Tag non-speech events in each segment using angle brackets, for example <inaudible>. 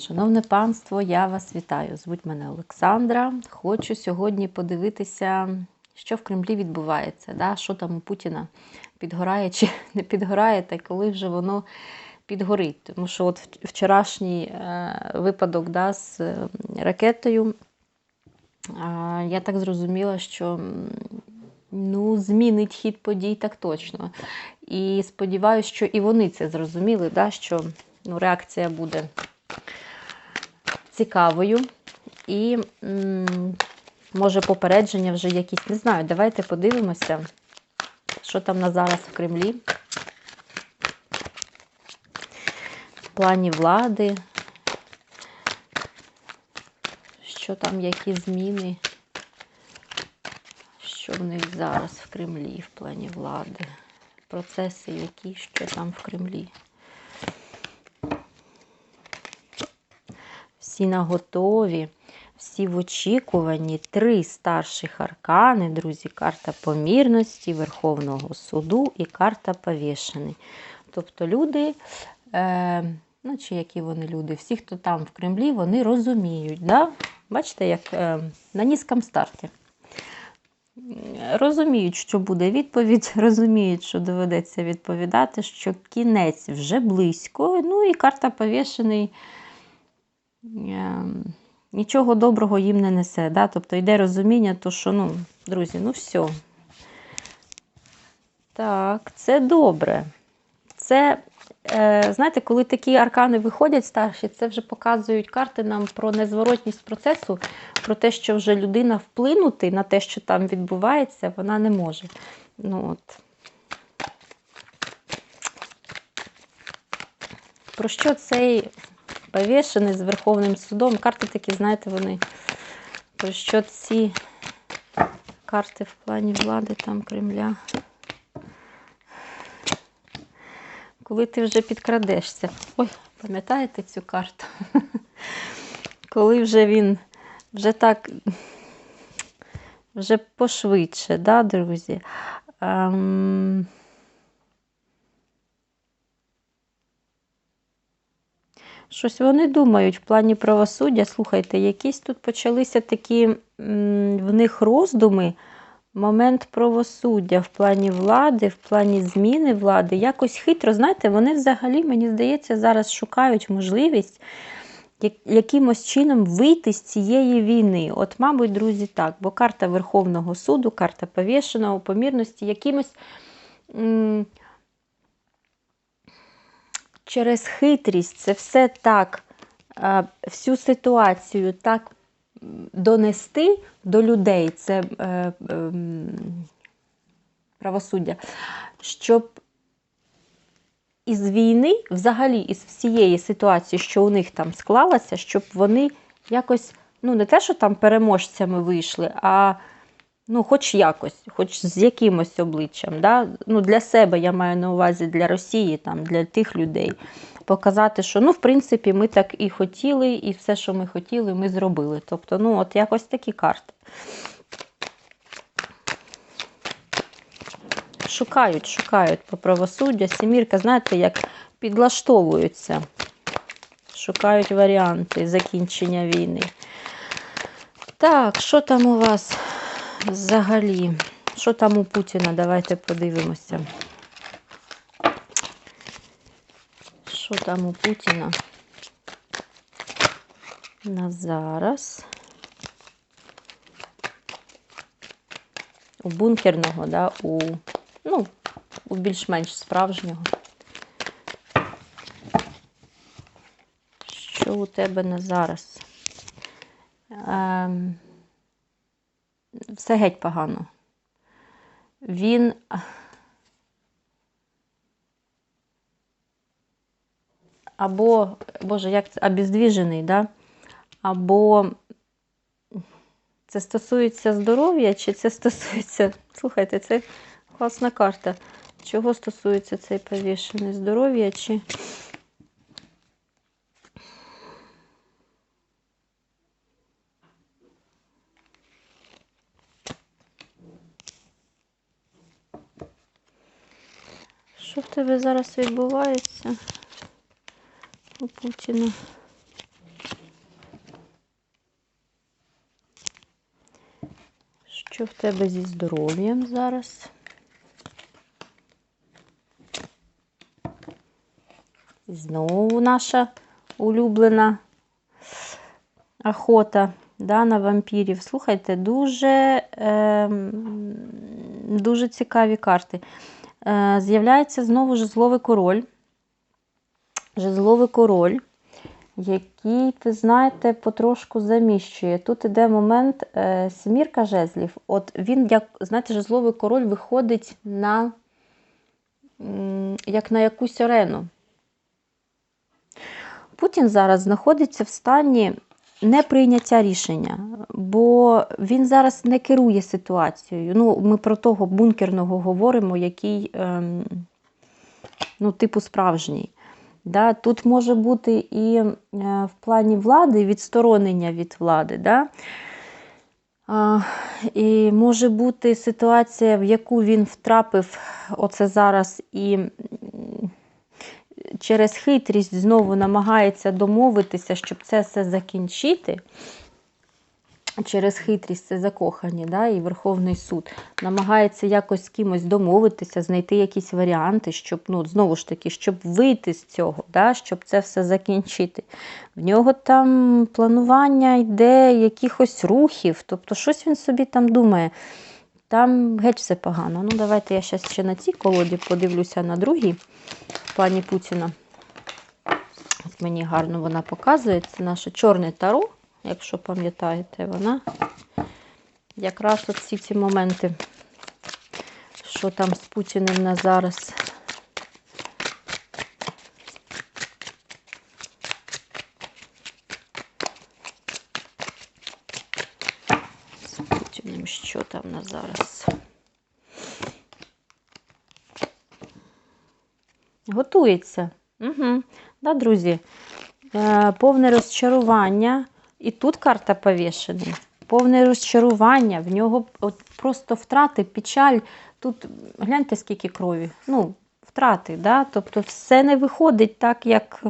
Шановне панство, я вас вітаю. Звуть мене Олександра. Хочу сьогодні подивитися, що в Кремлі відбувається, да? що там у Путіна підгорає чи <laughs> не підгорає, та коли вже воно підгорить. Тому що от вчорашній е, випадок да, з е, ракетою, я так зрозуміла, що ну, змінить хід подій так точно. І сподіваюся, що і вони це зрозуміли, да, що ну, реакція буде цікавою. І може попередження вже якісь, не знаю, давайте подивимося, що там на зараз в Кремлі. В плані влади, що там, які зміни, що в них зараз в Кремлі в плані влади, процеси, які що там в Кремлі. Всі наготові, всі в очікуванні. Три старших аркани, друзі, карта помірності, Верховного суду і карта повішений. Тобто люди, е, ну чи які вони люди, всі, хто там в Кремлі, вони розуміють. Да? Бачите, як е, на низькому старті. Розуміють, що буде відповідь, <laughs> розуміють, що доведеться відповідати, що кінець вже близько. Ну і карта повішений. Ем, нічого доброго їм не несе. Да? Тобто йде розуміння, то що, ну, друзі, ну все. Так, це добре. Це, е, знаєте, коли такі аркани виходять старші, це вже показують карти нам про незворотність процесу, про те, що вже людина вплинути на те, що там відбувається, вона не може. Ну, от. Про що цей повішений з Верховним судом. Карти такі, знаєте, вони про що ці карти в плані влади там Кремля. Коли ти вже підкрадешся. Ой, пам'ятаєте цю карту? <laughs> Коли вже він вже так, вже пошвидше, да, друзі? Ем... Щось вони думають в плані правосуддя. Слухайте, якісь тут почалися такі в них роздуми, момент правосуддя в плані влади, в плані зміни влади. Якось хитро, знаєте, вони взагалі, мені здається, зараз шукають можливість якимось чином вийти з цієї війни. От, мабуть, друзі, так, бо карта Верховного суду, карта повішеного, помірності, якимось. Через хитрість це все так, всю ситуацію так донести до людей, це е, правосуддя, щоб із війни, взагалі, із всієї ситуації, що у них там склалася, щоб вони якось, ну, не те, що там переможцями вийшли, а ну, хоч якось, хоч з якимось обличчям. Да? Ну, Для себе я маю на увазі для Росії, там, для тих людей. Показати, що ну, в принципі, ми так і хотіли, і все, що ми хотіли, ми зробили. Тобто, ну, от якось такі карти. Шукають, шукають по правосуддя. Сімірка, знаєте, як підлаштовуються. Шукають варіанти закінчення війни. Так, що там у вас? Взагалі. Що там у Путіна? Давайте подивимося. Що там у Путіна? На зараз. У бункерного, да, у, ну, у більш-менш справжнього. Що у тебе на зараз? Ем, все геть погано. Він. Або, Боже, як це обездвіжений, да? або це стосується здоров'я, чи це стосується. Слухайте, це класна карта. Чого стосується цей повішений здоров'я, чи. Що в тебе зараз відбувається у Путіна? Що в тебе зі здоров'ям зараз? Знову наша улюблена охота да, на вампірів. Слухайте, дуже, е, дуже цікаві карти. Е, З'являється знову жезловий король. Жезловий король, який, ви знаєте, потрошку заміщує. Тут іде момент е, семірка жезлів. От він, як, знаєте, жезловий король виходить на, як на якусь арену. Путін зараз знаходиться в стані неприйняття рішення, бо він зараз не керує ситуацією. Ну, ми про того бункерного говоримо, який, ем, ну, типу, справжній. Да? Тут може бути і е, в плані влади відсторонення від влади. Да? А, і може бути ситуація, в яку він втрапив оце зараз і через хитрість знову намагається домовитися, щоб це все закінчити. Через хитрість це закохані, да, і Верховний суд намагається якось з кимось домовитися, знайти якісь варіанти, щоб, ну, знову ж таки, щоб вийти з цього, да, щоб це все закінчити. В нього там планування йде якихось рухів, тобто щось він собі там думає. Там геть все погано. Ну, давайте я зараз ще на цій колоді подивлюся на другій пані Путіна. Ось мені гарно вона показує. Це наше чорне таро, якщо пам'ятаєте, вона якраз от всі ці моменти, що там з Путіним на зараз. З Путіним що там на зараз? Готується. Угу. Да, друзі. Е, повне розчарування. І тут карта повішений. Повне розчарування. В нього от просто втрати, печаль. Тут гляньте, скільки крові. Ну, втрати, да? тобто все не виходить так, як.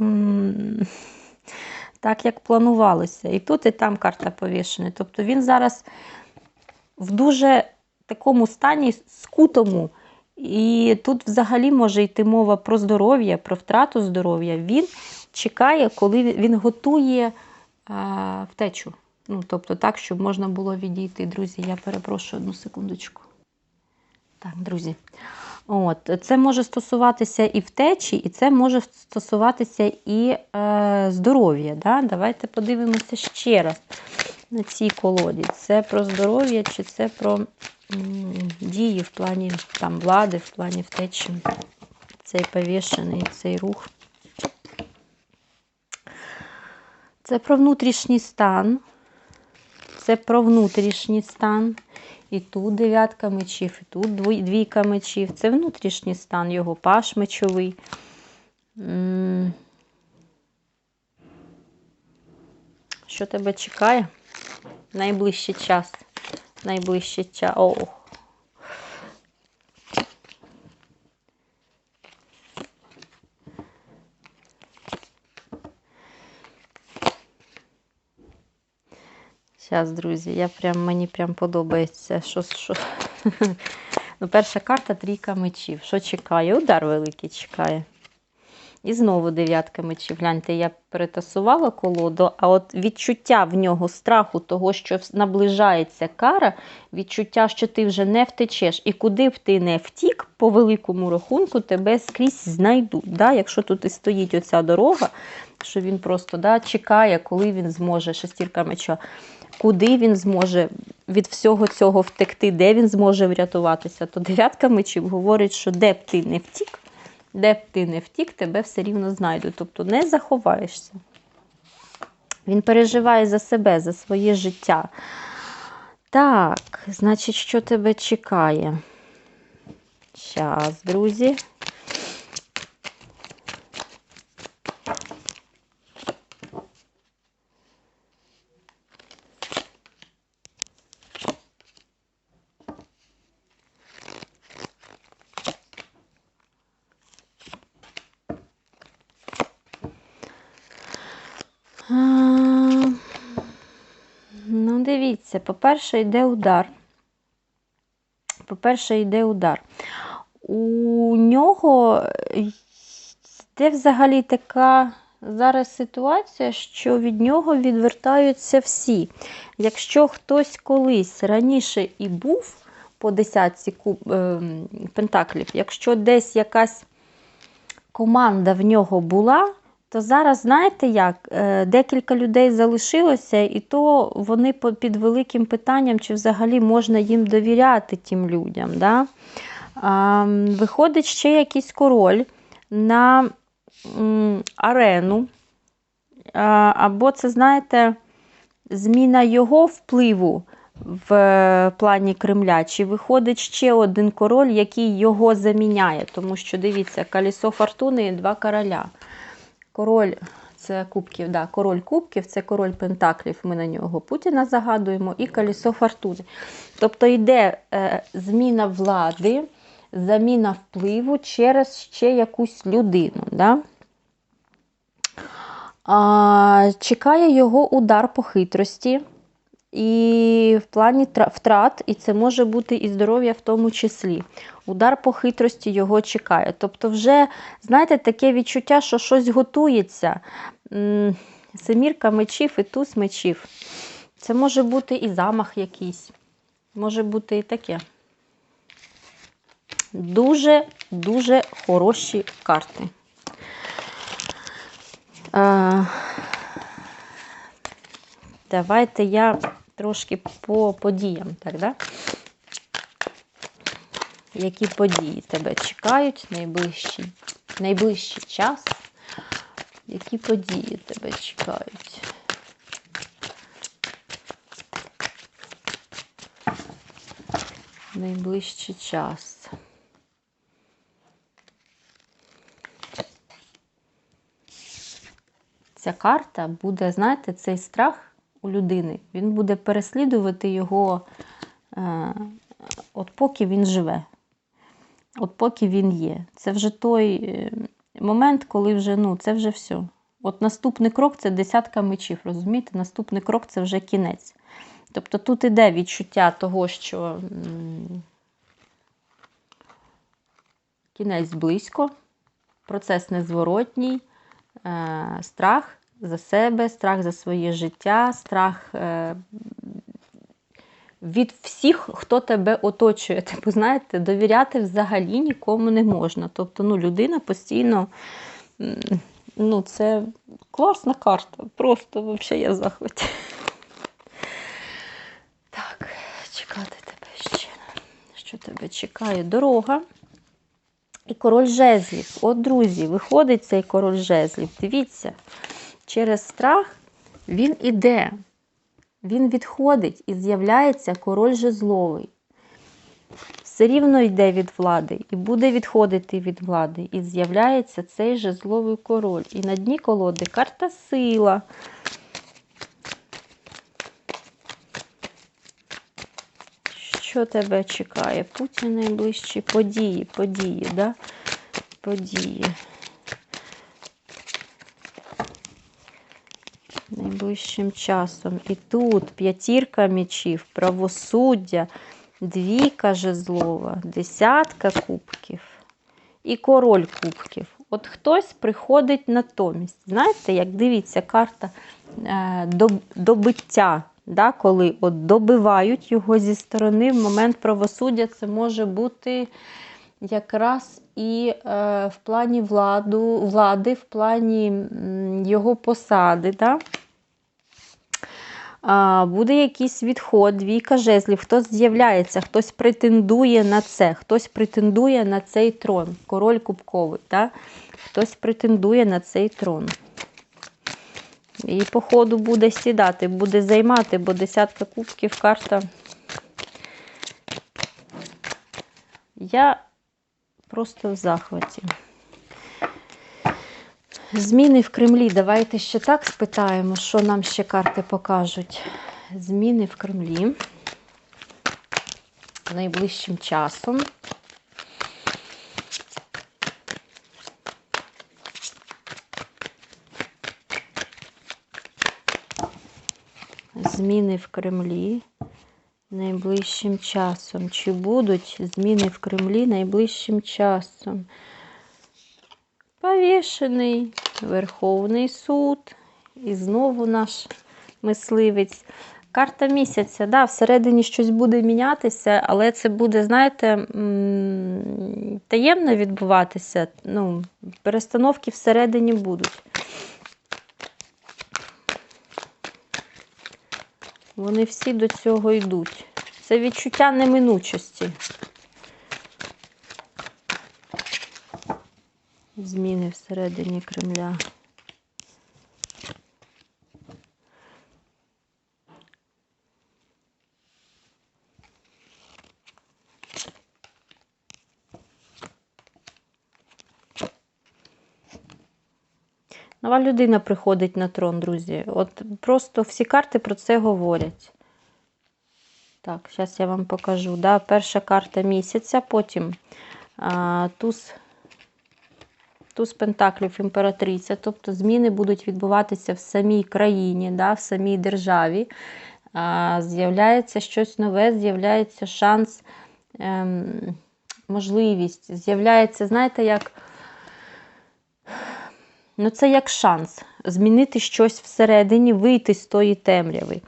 Так, як планувалося. І тут, і там карта повішена. Тобто він зараз в дуже такому стані скутому. І тут взагалі може йти мова про здоров'я, про втрату здоров'я. Він чекає, коли він- готує а, втечу. Ну, тобто так, щоб можна було відійти. Друзі, я перепрошую одну секундочку. Так, друзі. От, це може стосуватися і втечі, і це може стосуватися і е, здоров'я. Да? Давайте подивимося ще раз на цій колоді. Це про здоров'я чи це про дії в плані там, влади, в плані втечі. Цей повішений, цей рух. Це про внутрішній стан. Це про внутрішній стан. І тут дев'ятка мечів, і тут двійка мечів. Це внутрішній стан, його паш мечовий. Що тебе чекає? Найближчий час. Найближчий час. О. Зараз, друзі, я прям, мені прям подобається. Що, що... <laughs> ну, перша карта трійка мечів. Що чекає? Удар великий чекає. І знову дев'ятка мечів. Гляньте, я перетасувала колоду, а от відчуття в нього страху, того, що наближається кара, відчуття, що ти вже не втечеш. І куди б ти не втік, по великому рахунку, тебе скрізь знайдуть. Да? Якщо тут і стоїть оця дорога, що він просто да, чекає, коли він зможе, шестірка меча, куди він зможе від всього цього втекти, де він зможе врятуватися, то дев'ятка мечів говорить, що де б ти не втік, де б ти не втік, тебе все рівно знайдуть. Тобто не заховаєшся. Він переживає за себе, за своє життя. Так, значить, що тебе чекає? Щас, друзі. Дивіться, по-перше, йде удар. по-перше, йде удар. У нього е, йде взагалі така зараз ситуація, що від нього відвертаються всі. Якщо хтось колись раніше і був по десятці куб, е, пентаклів, якщо десь якась команда в нього була, то зараз, знаєте як, е, декілька людей залишилося, і то вони під великим питанням, чи взагалі можна їм довіряти тим людям. Да? Виходить ще якийсь король на арену. Або це, знаєте, зміна його впливу в е, плані Кремля, чи виходить ще один король, який його заміняє. Тому що, дивіться, колесо фортуни і два короля. Король це кубків, да, король кубків, це король пентаклів. Ми на нього Путіна загадуємо, і колесо фортуни. Тобто йде е, зміна влади, заміна впливу через ще якусь людину. Да? А, чекає його удар по хитрості. І в плані втрат, і це може бути і здоров'я в тому числі. Удар по хитрості його чекає. Тобто, вже, знаєте, таке відчуття, що щось готується. Семірка мечів і туз мечів. Це може бути і замах якийсь. Може бути і таке. Дуже-дуже хороші карти. Давайте я трошки по подіям, так, да? Які події тебе чекають найближчий, найближчий час? Які події тебе чекають? Найближчий час. Ця карта буде, знаєте, цей страх у людини, він буде переслідувати його, е, от поки він живе, от поки він є. Це вже той е, момент, коли вже, ну, це вже все. От наступний крок це десятка мечів, розумієте? Наступний крок це вже кінець. Тобто тут іде відчуття того, що кінець близько, процес незворотній, е, страх за себе, страх за своє життя, страх е, від всіх, хто тебе оточує. <laughs> Типу, знаєте, довіряти взагалі нікому не можна. Тобто, ну, людина постійно. Ну, це класна карта. Просто взагалі я в захваті. <laughs> Так, чекати тебе ще. Що тебе чекає? Дорога. І король жезлів. От, друзі, виходить цей король жезлів. Дивіться, через страх він іде. Він відходить і з'являється король жезловий. Все рівно йде від влади і буде відходити від влади. І з'являється цей жезловий король. І на дні колоди карта сила. Що тебе чекає? Путін найближчі події, події, да? Події. Найближчим часом. І тут п'ятірка мечів, правосуддя, двійка жезлова, десятка кубків і король кубків. От хтось приходить натомість. Знаєте, як дивіться, карта е, доб- добиття, да, коли от добивають його зі сторони в момент правосуддя, це може бути якраз і е, в плані владу, влади, в плані його посади. Да? Буде якийсь відход, двійка жезлів, хтось з'являється, хтось претендує на це, хтось претендує на цей трон, король кубковий, да? хтось претендує на цей трон. І, по ходу буде сідати, буде займати, бо десятка кубків карта. Я просто в захваті. Зміни в Кремлі. Давайте ще так спитаємо, що нам ще карти покажуть. Зміни в Кремлі найближчим часом. Зміни в Кремлі найближчим часом? Чи будуть зміни в Кремлі найближчим часом? Повішений Верховний суд. І знову наш мисливець. Карта місяця, да, всередині щось буде мінятися, але це буде, знаєте, таємно відбуватися. Ну, перестановки всередині будуть. Вони всі до цього йдуть. Це відчуття неминучості. Зміни всередині Кремля. Нова людина приходить на трон, друзі. От просто всі карти про це говорять. Так, зараз я вам покажу. Да? Перша карта місяця, потім а, туз, туз Пентаклів імператриця. Тобто зміни будуть відбуватися в самій країні, да? в самій державі. З'являється щось нове, з'являється шанс, ем, можливість. З'являється, знаєте, як. Ну, це як шанс змінити щось всередині, вийти з тої темряви.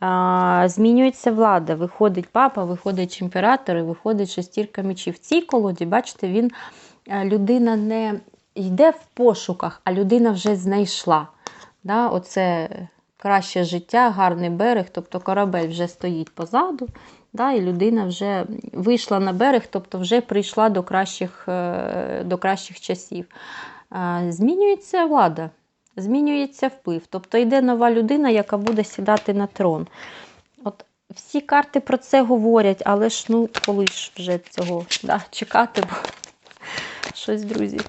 А, змінюється влада. Виходить папа, виходить імператор і виходить шестірка мечів. В цій колоді, бачите, він е, людина не йде в пошуках, а людина вже знайшла. Да? Оце краще життя, гарний берег, тобто корабель вже стоїть позаду, да? і людина вже вийшла на берег, тобто вже прийшла до кращих, е, до кращих часів. Змінюється влада, змінюється вплив. Тобто йде нова людина, яка буде сідати на трон. От всі карти про це говорять, але ж ну, коли ж вже цього да, чекати, бо щось, друзі.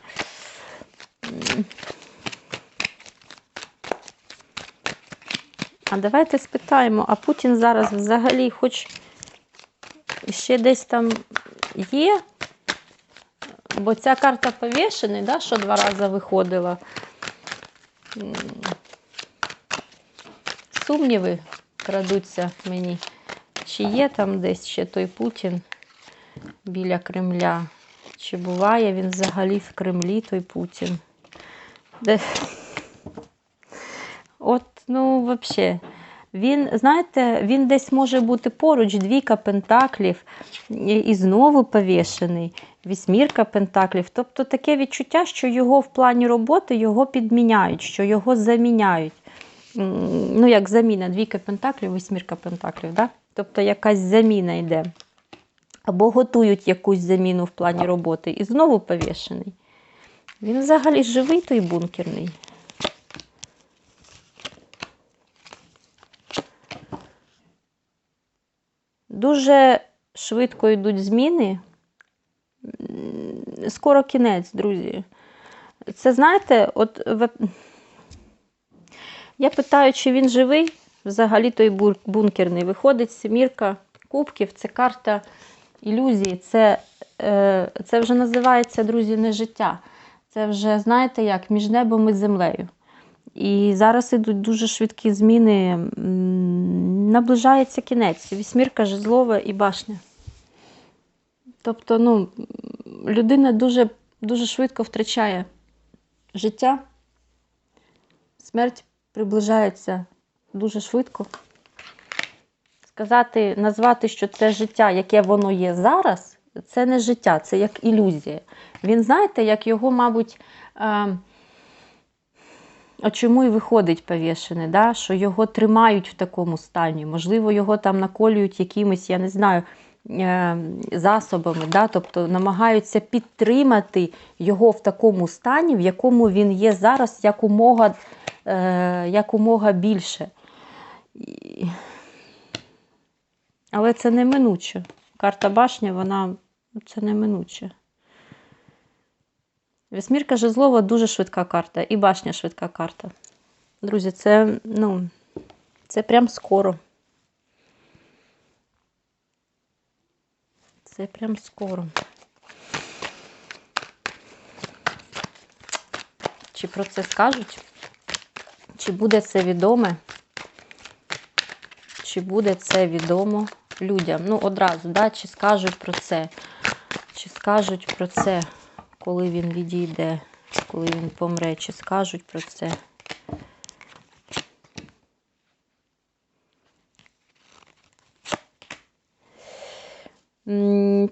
А давайте спитаємо, а Путін зараз взагалі хоч ще десь там є? Бо ця карта повішений, да, що два рази виходила. Сумніви крадуться мені. Чи є там десь ще той Путін біля Кремля? Чи буває він взагалі в Кремлі, той Путін? Де... От, ну, взагалі. Він, знаєте, він десь може бути поруч, двійка пентаклів, і, знову повішений, вісьмірка пентаклів. Тобто таке відчуття, що його в плані роботи його підміняють, що його заміняють. Ну, як заміна, двійка пентаклів, вісьмірка пентаклів. Да? Тобто якась заміна йде. Або готують якусь заміну в плані роботи. І знову повішений. Він взагалі живий той бункерний. Дуже швидко йдуть зміни. Скоро кінець, друзі. Це знаєте, от я питаю, чи він живий, взагалі той бункерний. Виходить семірка кубків, це карта ілюзії. Це, е, це вже називається, друзі, не життя. Це вже, знаєте, як між небом і землею. І зараз ідуть дуже швидкі зміни. Наближається кінець. Вісьмірка, жезлова і башня. Тобто, ну, людина дуже, дуже швидко втрачає життя. Смерть приближається дуже швидко. Сказати, назвати, що це життя, яке воно є зараз, це не життя, це як ілюзія. Він, знаєте, як його, мабуть, е, От чому і виходить повішений, да? що його тримають в такому стані. Можливо, його там наколюють якимись, я не знаю, е, засобами, да? тобто намагаються підтримати його в такому стані, в якому він є зараз якомога, е, якомога більше. Але це неминуче. Карта башня, вона це неминуче. Вісьмірка жезлова дуже швидка карта. І башня швидка карта. Друзі, це, ну, це прям скоро. Це прям скоро. Чи про це скажуть? Чи буде це відоме? Чи буде це відомо людям. Ну, одразу, да? чи скажуть про це, чи скажуть про це, коли він відійде, коли він помре, чи скажуть про це.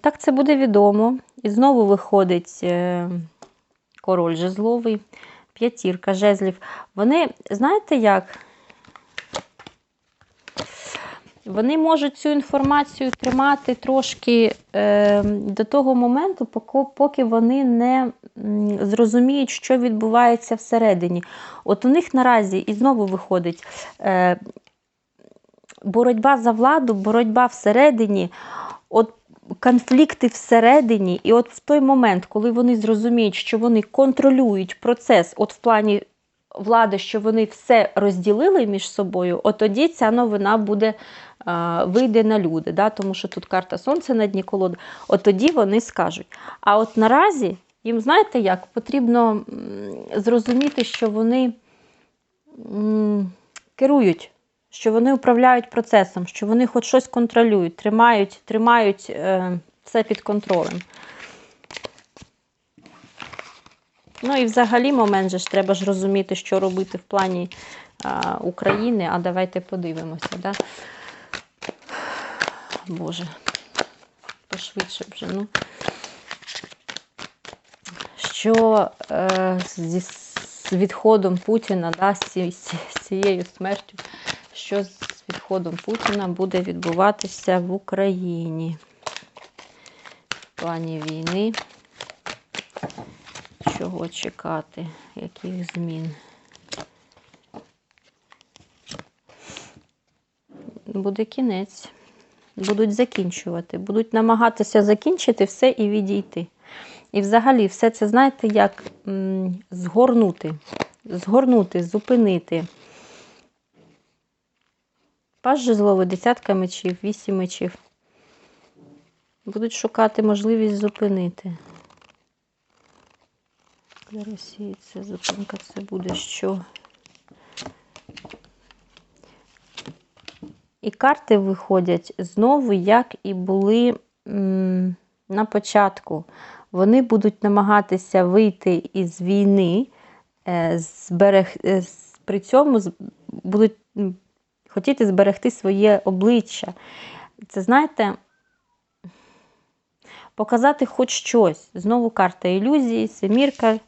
Так, це буде відомо. І знову виходить е, король жезловий, п'ятірка жезлів. Вони, знаєте як? Вони можуть цю інформацію тримати трошки е, до того моменту, поки, вони не зрозуміють, що відбувається всередині. От у них наразі і знову виходить е, боротьба за владу, боротьба всередині, от конфлікти всередині, і от в той момент, коли вони зрозуміють, що вони контролюють процес, от в плані влади, що вони все розділили між собою, от тоді ця новина буде вийде на люди, да? тому що тут карта Сонця на дні колоди, от тоді вони скажуть. А от наразі їм, знаєте як, потрібно зрозуміти, що вони керують, що вони управляють процесом, що вони хоч щось контролюють, тримають, тримають е, все під контролем. Ну і взагалі момент же ж треба ж розуміти, що робити в плані а, України. А давайте подивимося, да? Боже, пошвидше вже, ну. Що е, зі з відходом Путіна, да, з, ці, цією смертю, що з відходом Путіна буде відбуватися в Україні в плані війни. Чого чекати, яких змін? Буде кінець. Будуть закінчувати. Будуть намагатися закінчити все і відійти. І взагалі, все це, знаєте, як згорнути, згорнути, зупинити. Паж жезловий, десятка мечів, вісім мечів. Будуть шукати можливість зупинити. Для Росії це зупинка, це буде що? І карти виходять знову, як і були на початку. Вони будуть намагатися вийти із війни, е, зберег, е, при цьому будуть хотіти зберегти своє обличчя. Це знаєте, показати хоч щось. Знову карта ілюзії, семірка,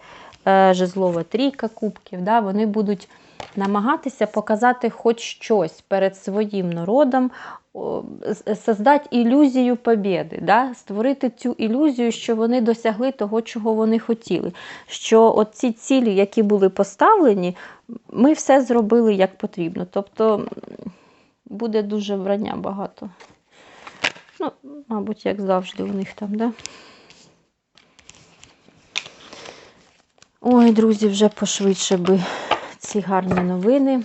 жезлова трійка кубків. Да? Вони будуть намагатися показати хоч щось перед своїм народом, создати ілюзію побєди, да? створити цю ілюзію, що вони досягли того, чого вони хотіли. Що ці цілі, які були поставлені, ми все зробили як потрібно. Тобто буде дуже врання багато. Ну, мабуть, як завжди у них там, да? Ой, друзі, вже пошвидше би ці гарні новини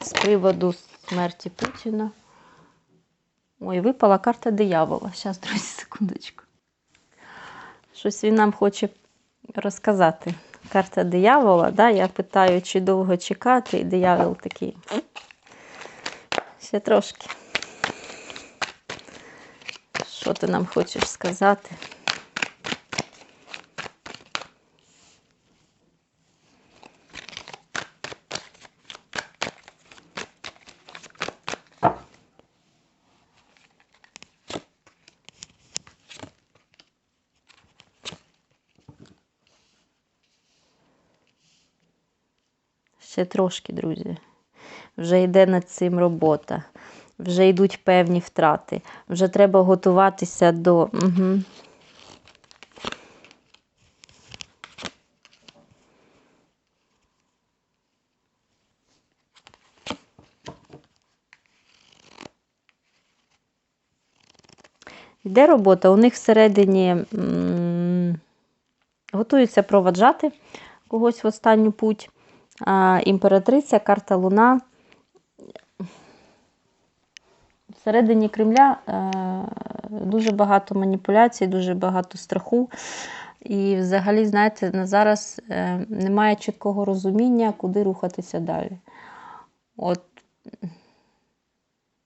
з приводу смерті Путіна. Ой, випала карта диявола. Зараз, друзі, секундочку. Щось він нам хоче розказати. Карта диявола, да? я питаю, чи довго чекати, і диявол такий. Ще трошки. Що ти нам хочеш сказати? Ще трошки, друзі. Вже йде над цим робота. Вже йдуть певні втрати. Вже треба готуватися до. Угу. Йде робота, у них всередині готуються проваджати когось в останню путь. Імператриця, карта Луна. Всередині Кремля е, дуже багато маніпуляцій, дуже багато страху. І взагалі, знаєте, на зараз е, немає чіткого розуміння, куди рухатися далі. От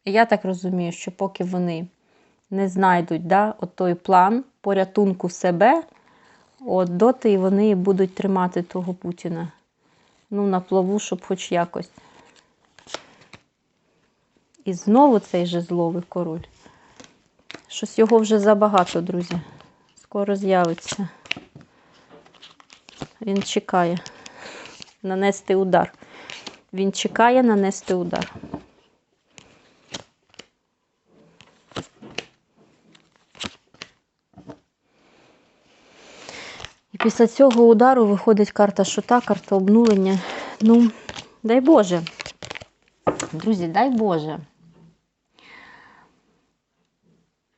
я так розумію, що поки вони не знайдуть да, от той план порятунку себе, от доти і вони будуть тримати того Путіна. Ну, на плаву, щоб хоч якось. І знову цей же зловий король. Щось його вже забагато, друзі. Скоро з'явиться. Він чекає нанести удар. Він чекає нанести удар. Після цього удару виходить карта шута, карта обнулення. Ну, дай Боже. Друзі, дай Боже.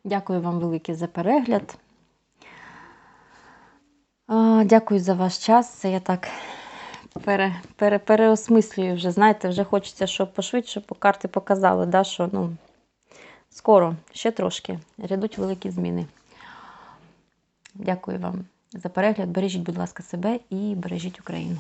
Дякую вам велике за перегляд. Дякую за ваш час. Це я так пере, пере, переосмислюю вже. Знаєте, вже хочеться, щоб пошвидше по карти показали, да, що ну, скоро, ще трошки. Рядуть великі зміни. Дякую вам за перегляд. Бережіть, будь ласка, себе і бережіть Україну.